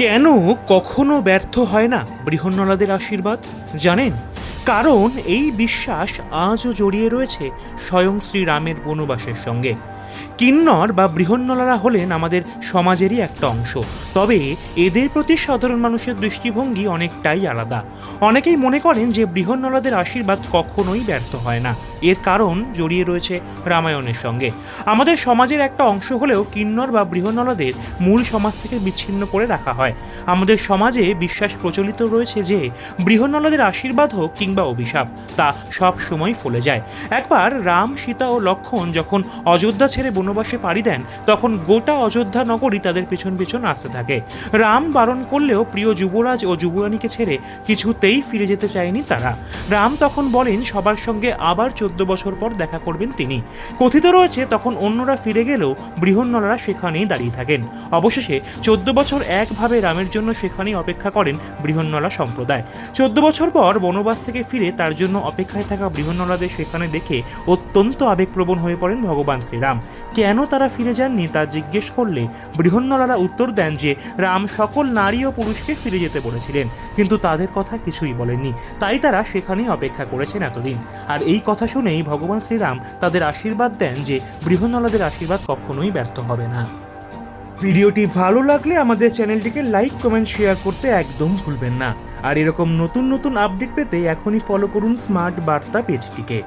কেন কখনো ব্যর্থ হয় না বৃহন্নলাদের আশীর্বাদ? জানেন, কারণ এই বিশ্বাস আজও জড়িয়ে রয়েছে স্বয়ং শ্রীরামের বনবাসের সঙ্গে। কিন্নর বা বৃহন্নলারা হলেন আমাদের সমাজেরই একটা অংশ। তবে এদের প্রতি সাধারণ মানুষের দৃষ্টিভঙ্গি অনেকটাই আলাদা। অনেকেই মনে করেন যে বৃহন্নলাদের আশীর্বাদ কখনোই ব্যর্থ হয় না। এর কারণ জড়িয়ে রয়েছে রামায়ণের সঙ্গে। আমাদের সমাজের একটা অংশ হলেও কিন্নর বা বৃহন্নলাদের মূল সমাজ থেকে বিচ্ছিন্ন করে রাখা হয়। আমাদের সমাজে বিশ্বাস প্রচলিত রয়েছে যে বৃহন্নলাদের আশীর্বাদ হোক কিংবা অভিশাপ, তা সব সময় ফলে যায়। একবার রাম, সীতা ও লক্ষণ যখন অযোধ্যা ছেড়ে বনবাসে পাড়ি দেন, তখন গোটা অযোধ্যা নগরী তাদের পেছন পেছন আসতে থাকে। রাম বারণ করলেও প্রিয় যুবরাজ ও যুবরানীকে ছেড়ে কিছুতেই ফিরে যেতে চায়নি তারা। রাম তখন বলেন, সবার সঙ্গে আবার চোদ্দ বছর পর দেখা করবেন তিনি। কথিত রয়েছে, তখন অন্যরা ফিরে গেলেও বৃহন্নলারা সেখানেই দাঁড়িয়ে থাকেন। অবশেষে চোদ্দ বছর একভাবে রামের জন্য সেখানেই অপেক্ষা করেন বৃহন্নলা সম্প্রদায়। চোদ্দ বছর পর বনবাস থেকে ফিরে তার জন্য অপেক্ষায় থাকা বৃহন্নলাদের সেখানে দেখে অত্যন্ত আবেগপ্রবণ হয়ে পড়েন ভগবান শ্রীরাম। কেন তারা ফিরে যাননি তা জিজ্ঞেস করলে বৃহন্নলারা উত্তর দেন যে, রাম সকল নারী ও পুরুষকে ফিরে যেতে বলেছিলেন, কিন্তু তাদের কথা কিছুই বলেননি। তাই তারা সেখানেই অপেক্ষা করেছেন এতদিন। আর এই কথা শুনেই ভগবান শ্রীরাম তাদের আশীর্বাদ দেন যে বৃহন্নলাদের আশীর্বাদ কখনোই ব্যর্থ হবে না। ভিডিওটি ভালো লাগলে আমাদের চ্যানেলটিকে লাইক, কমেন্ট, শেয়ার করতে একদম ভুলবেন না। আর এরকম নতুন নতুন আপডেট পেতে এখনই ফলো করুন স্মার্ট বার্তা পেজটিকে